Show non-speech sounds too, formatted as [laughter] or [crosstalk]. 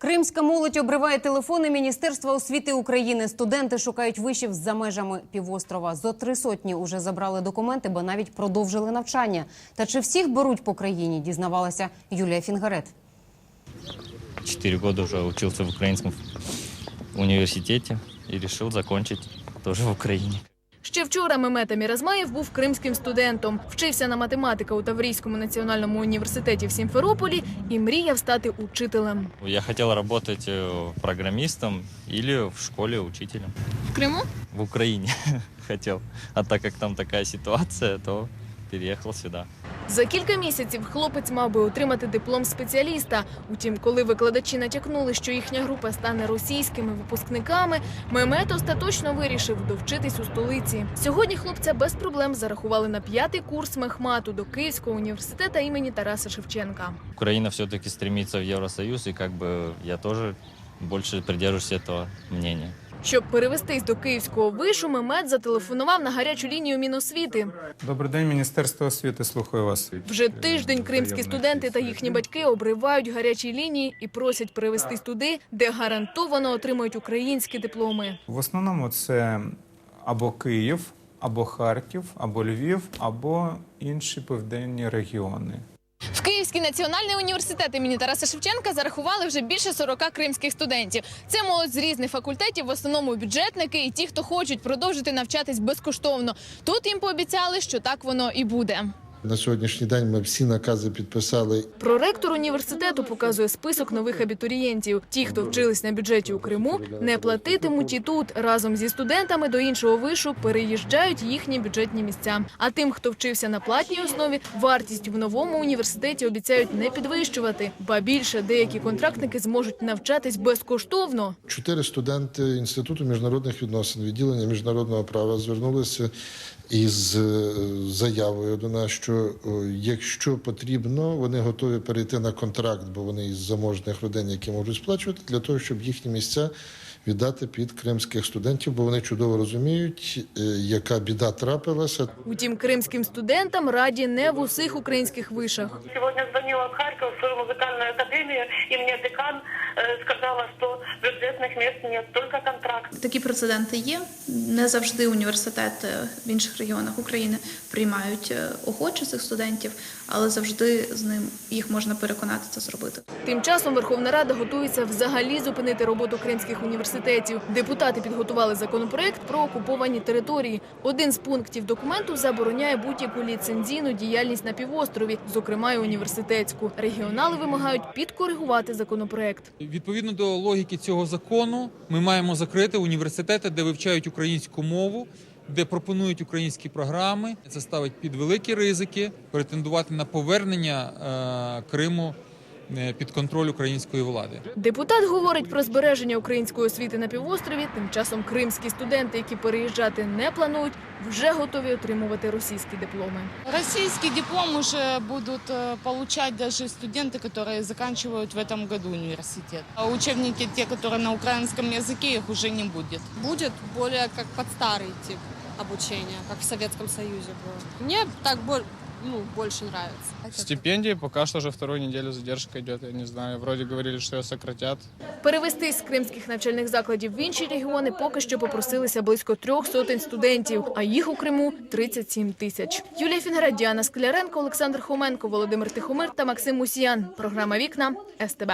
Кримська молодь обриває телефони Міністерства освіти України. Студенти шукають вишів за межами півострова. Зо три сотні уже забрали документи, бо навіть продовжили навчання. Та чи всіх беруть по країні? Дізнавалася Юлія Фінгарет. Четыре года уже учился в украинском университете и решил закончить тоже в Украине. Ще вчора Мемета Міразмаєв був кримським студентом, вчився на математика у Таврійському національному університеті в Сімферополі і мріяв стати учителем. Я хотів працювати програмістом або в школі учителем. В Криму В Україні [laughs] хотів. А так як там така ситуація, то переїхав сюда. За кілька місяців хлопець мав би отримати диплом спеціаліста. Утім, коли викладачі натякнули, що їхня група стане російськими випускниками, Мемет остаточно вирішив довчитись у столиці. Сьогодні хлопця без проблем зарахували на п'ятий курс мехмату до Київського університету імені Тараса Шевченка. Украина все-таки стремится в Евросоюз, и как бы я тоже больше придерживаюсь этого мнения. Щоб перевестись до київського вишу, Мемет зателефонував на гарячу лінію Міносвіти. Добрий день, Міністерство освіти. Слухаю вас. Вже тиждень кримські студенти та їхні батьки обривають гарячі лінії і просять перевестись туди, де гарантовано отримують українські дипломи. В основному це або Київ, або Харків, або Львів, або інші південні регіони. Київський національний університет імені Тараса Шевченка зарахували вже більше 40 кримських студентів. Це молодь з різних факультетів, в основному бюджетники і ті, хто хочуть продовжити навчатись безкоштовно. Тут їм пообіцяли, що так воно і буде. На сьогоднішній день ми всі накази підписали Проректор університету показує список нових абітурієнтів. Ті, хто вчились на бюджеті у Криму, не платитимуть і тут. Разом зі студентами до іншого вишу переїжджають їхні бюджетні місця. А тим, хто вчився на платній основі, вартість в новому університеті обіцяють не підвищувати. Ба більше деякі контрактники зможуть навчатись безкоштовно. чотири студенти інституту міжнародних відносин, відділення міжнародного права звернулися із е, заявою до нас, що е, якщо потрібно, вони готові перейти на контракт, бо вони із заможних родин, які можуть сплачувати, для того, щоб їхні місця віддати під кримських студентів, бо вони чудово розуміють, е, яка біда трапилася. Утім, кримським студентам раді не в усіх українських вишах. Сегодня звонила в Харьков в свою музыкальную академию, и мне декан сказала, что бюджетных мест нет, только контракт. Такі прецеденти є. Не завжди університети в інших регіонах України приймають е, охоче цих студентів, але завжди з ним їх можна переконати це зробити. Тим часом Верховна Рада готується взагалі зупинити роботу кримських університетів. Депутати підготували законопроект про окуповані території. Один з пунктів документу забороняє будь-яку ліцензійну діяльність на півострові, зокрема й університетську. Регіонали вимагають підкоригувати законопроект. Відповідно до логіки цього закону, ми маємо закрити університети, де вивчають українську мову, де пропонують українські програми. Це ставить під великі ризики претендувати на повернення е, Криму під контроль української влади. Депутат говорить про збереження української освіти на півострові. Тим часом кримські студенти, які переїжджати не планують, вже готові отримувати російські дипломи. Российский диплом уже будут э, получать даже студенты, которые заканчивают в этом году университет. А учебники, те, которые на украинском языке, их уже не будет. будет более как под старый тип обучения, как в Советском Союзе было. Мне так бо- ну, больше нравится. Стипендии пока что уже вторую неделю задержка идет, я не знаю. Вроде говорили, что ее сократят. Перевестись з кримських навчальних закладів в інші регіони поки що попросилися близько трьох сотень студентів, а їх у Криму 37 тисяч. Юлія Фінгера, Діана Скляренко, Олександр Хоменко, Володимир Тихомир та Максим Мусіян. Програма Вікна СТБ.